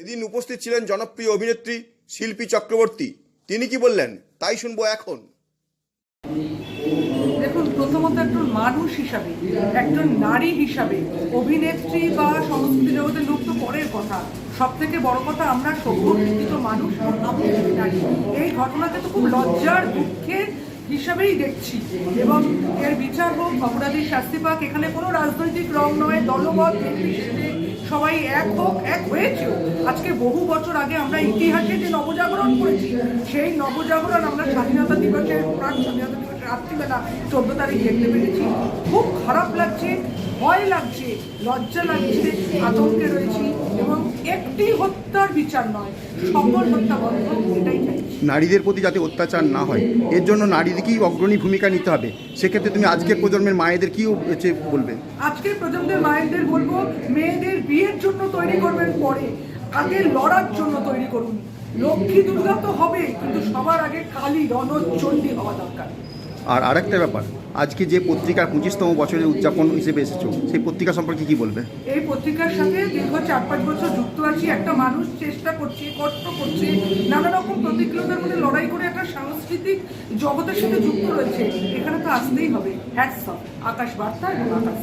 এদিন উপস্থিত ছিলেন জনপ্রিয় অভিনেত্রী শিল্পী চক্রবর্তী। তিনি কি বললেন? তাই শুনব এখন। দেখুন, প্রথমত একজন মানুষ হিসাবে, একজন নারী হিসাবে অভিনেত্রী বা সংস্কৃতি জগতের লোক তো পরের কথা। সব থেকে বড় কথা, আমরা শিক্ষিত মানুষ এই ঘটনাকে তো খুব লজ্জার দুঃখের হিসাবেই দেখছি। এবং এর বিচার হোক, অপরাধীর শাস্তি পাক, এখানে কোনো রাজনৈতিক রং নয় নির্বিশেষে সবাই এক হোক, এক হয়েছেও আজকে বহু বছর আগে আমরা ইতিহাসে যে নবজাগরণ করেছি, সেই নবজাগরণ আমরা স্বাধীনতা দিবসে প্রাণ, স্বাধীনতা দিবসে রাত্রিবেলা চোদ্দ তারিখ দেখতে পেরেছি খুব খারাপ লাগছে, ভয় লাগছে, লজ্জা লাগছে, আতঙ্কে রয়েছি। এবং একটি হত্যার বিচার নয় সকল হত্যা বন্ধ এটাই নারীদের প্রতি যাতে অত্যাচার না হয় এর জন্য নারীদেরকেই অগ্রণী ভূমিকা নিতে হবে। সেক্ষেত্রে তুমি আজকের প্রজন্মের মায়েদের কি হচ্ছে বলবে? আজকের প্রজন্মের মায়েদের বলব মেয়েদের বিয়ের জন্য তৈরি করবেন পরে আগে লড়ার জন্য তৈরি করুন। লক্ষ্মী দুর্গা তো হবে কিন্তু সবার আগে কালী রণচণ্ডী হওয়া দরকার। আর আরেকটা ব্যাপার, আজকে যে পত্রিকার পঁচিশতম বছরের উদযাপন হিসেবে এসেছ, সেই পত্রিকা সম্পর্কে কি বলবে? এই পত্রিকার সাথে দীর্ঘ চার পাঁচ বছর যুক্ত আছি, একটা মানুষ চেষ্টা করছে, কষ্ট করছে, নানা রকম প্রতিকূলতার মধ্যে লড়াই করে একটা সাংস্কৃতিক জগতের সাথে যুক্ত রয়েছে। এখানে তো আসতেই হবে। হ্যাটস আকাশ বার্তা এবং আকাশ